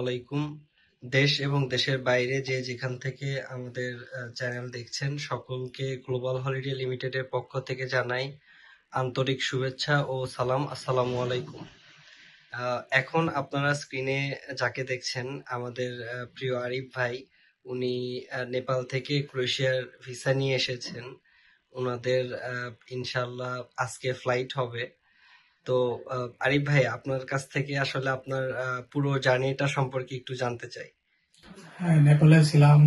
আলাইকুম। দেশ এবং দেশের বাইরে যে যেখান থেকে আমাদের চ্যানেল দেখছেন, সকলকে গ্লোবাল হলিডে লিমিটেডের পক্ষ থেকে জানাই আন্তরিক শুভেচ্ছা ও সালাম। আসসালামু আলাইকুম। এখন আপনারা স্ক্রিনে যাকে দেখছেন, আমাদের প্রিয় আরিফ ভাই, উনি নেপাল থেকে ক্রোয়েশিয়ার ভিসা নিয়ে এসেছেন। ওনাদের ইনশাল্লাহ আজকে ফ্লাইট হবে। তো আরিফ ভাই আপনার কাছ থেকে আসলে আপনার পুরো জার্নিটা সম্পর্কে একটু জানতে চাই। হ্যাঁ নেপালে ছিলাম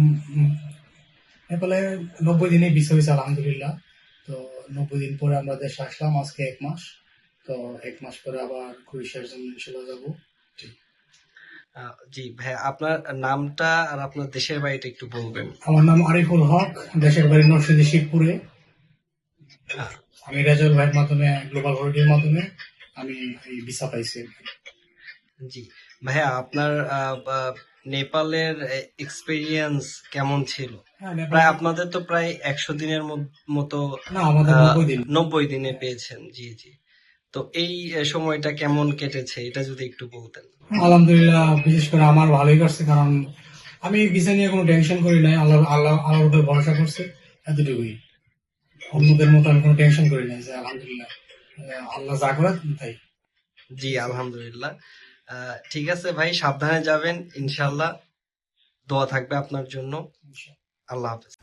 নেপালে নব্বই দিনে ভিসা হয়েছে আলহামদুলিল্লাহ। তো নব্বই দিন পরে আমরা দেশে আসলাম আজকে এক মাস। তো এক মাস পরে আবার ক্রোয়েশিয়ার জন্য চলে যাব। জি। ভাই আপনার নামটা আর আপনার দেশের বাড়িটা একটু বলবেন। আমার নাম আরিফুল হক দেশের বাড়ি নরসিংদী শিবপুরে। আমি রেজাল ভাইয়ের মাধ্যমে গ্লোবাল হলিডের মাধ্যমে আমি এই ভিসা পাইছি জি। ভাইয়া আপনার নেপালের এক্সপিরিয়েন্স কেমন ছিল? হ্যাঁ প্রায় আপনাদের তো প্রায় একশো দিনের মতো নব্বই দিনে। পেয়েছেন। জি জি। তো এই সময়টা কেমন কেটেছে? এটা যদি একটু বলতেন। আলহামদুলিল্লাহ বিশেষ করে আমার ভালোই কাটছে কারণ আমি ভিসা নিয়ে কোনো টেনশন করি নাই। আল্লাহ আল্লাহ আল্লাহর ভরসা করছে এতটুকুই। অন্যদের মতো আমি কোনো টেনশন করি না যে আলহামদুলিল্লাহ আল্লাহ যা করে তাই। জি আলহামদুলিল্লাহ। আহ, ঠিক আছে ভাই সাবধানে যাবেন ইনশাল্লাহ দোয়া থাকবে আপনার জন্য। আল্লাহ হাফেজ।